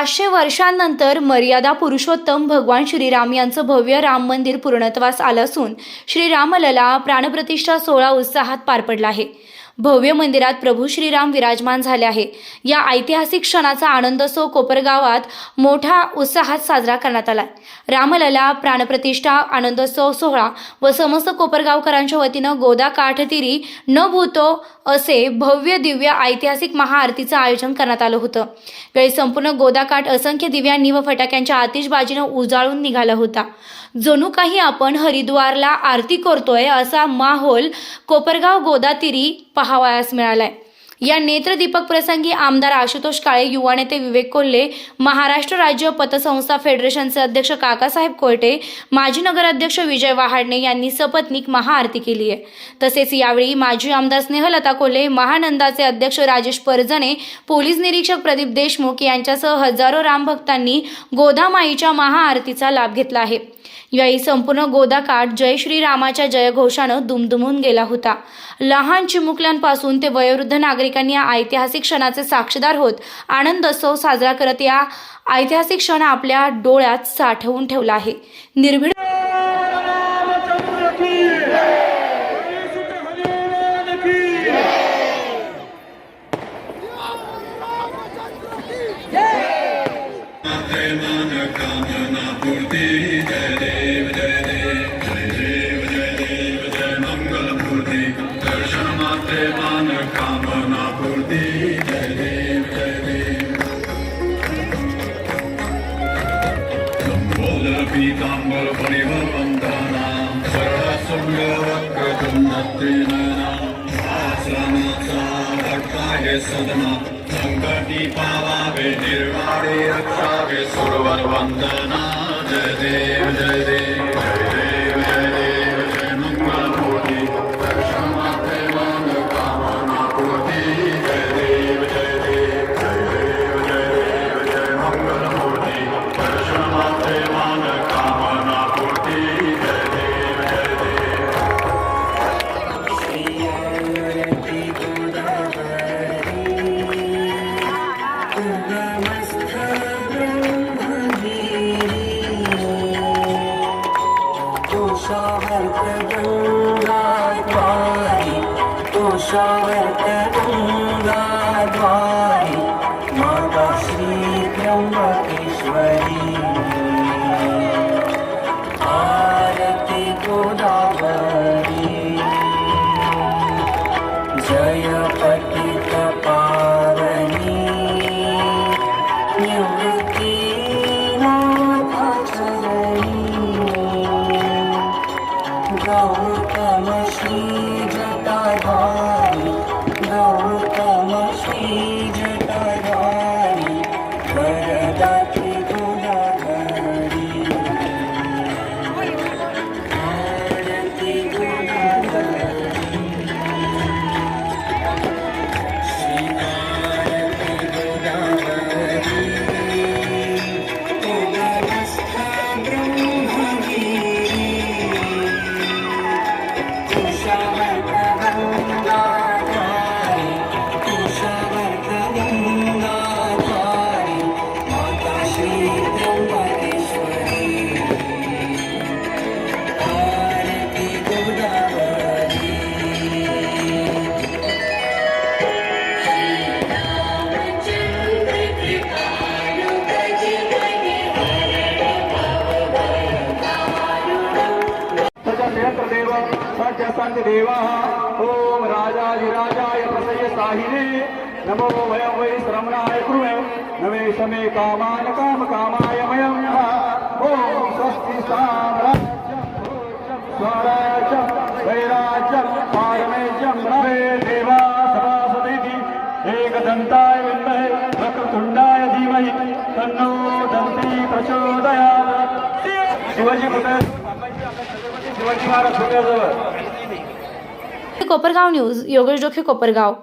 पाचशे वर्षांनंतर मर्यादा पुरुषोत्तम भगवान श्रीराम यांचं भव्य राम मंदिर पूर्णत्वास आलं असून श्रीरामलला प्राणप्रतिष्ठा सोहळा उत्साहात पार पडला आहे. भव्य मंदिरात प्रभू श्रीराम विराजमान झाले आहे. या ऐतिहासिक क्षणाचा आनंदोत्सव कोपरगावात मोठ्या उत्साहात साजरा करण्यात आला रामलला प्राणप्रतिष्ठा आनंदोत्सव सोहळा व समस्त कोपरगावकरांच्या वतीनं गोदा काठतिरी न भूतो असे भव्य दिव्य ऐतिहासिक महाआरतीचं आयोजन करण्यात आलं होतं. वेळी संपूर्ण गोदाकाठ असंख्य दिव्यांनी व फटाक्यांच्या आतिषबाजीनं उजाळून निघाला होता. जणू काही आपण हरिद्वारला आरती करतोय असा माहोल कोपरगाव गोदातिरी पाहावयास मिळालाय. या नेत्रदीपक प्रसंगी आमदार आशुतोष काळे युवा नेते विवेक कोल्हे महाराष्ट्र राज्य पतसंस्था फेडरेशनचे अध्यक्ष काकासाहेब कोयटे माजी नगराध्यक्ष विजय वहाडणे यांनी सपत्नीक महाआरती केली आहे. तसेच यावेळी माजी आमदार स्नेहलता कोल्हे महानंदाचे अध्यक्ष राजेश परजणे पोलीस निरीक्षक प्रदीप देशमुख यांच्यासह हजारो रामभक्तांनी गोदामाईच्या महाआरतीचा लाभ घेतला आहे. यावेळी संपूर्ण गोदाकाठ जय श्रीरामाच्या जयघोषानं दुमदुमून गेला होता लहान चिमुकल्यांपासून ते वयोवृद्ध नागरिकांनी या ऐतिहासिक क्षणाचे साक्षीदार होत आनंदोत्सव साजरा करत या ऐतिहासिक क्षण आपल्या डोळ्यात साठवून ठेवला आहे निर्भीड Yeah. की सुत हनुमान की पीताम्बर परिवन्दना सरळसुन्दवक्रतुण्डत्रिनयना आश्रमाचा भट्टाय सदना संकटी पावावे निर्वाणे रक्षावे सुरवरवन्दना जय देव जय देव जय देव जय देव जय मङ्गलमूर्ति दर्शनमात्रे मनोकामना Tushar Tushar Tushar Tushar Tushar Gautam Shri जटाधारी गौतम सत्यसन्देवः ॐ राजाधिराजाय प्रसय साहिने। नमो वयं वै श्रमणाय कुर्वे। नमे शमे कामान काम कामाय वयं ॐ स्वस्ति साम्राज्यं स्वराज्यं राज्यं पारमेज्यं ब्रह्मे देवा सभासदेति। एकदन्ताय विद्महे वक्रतुण्डाय धीमहि। तन्नो दन्ती प्रचोदयात्। शिवाजी कुठे शिवाजी महाराज पुण्याजवळ कोपरगाव न्यूज योगेश डोखे कोपरगाव.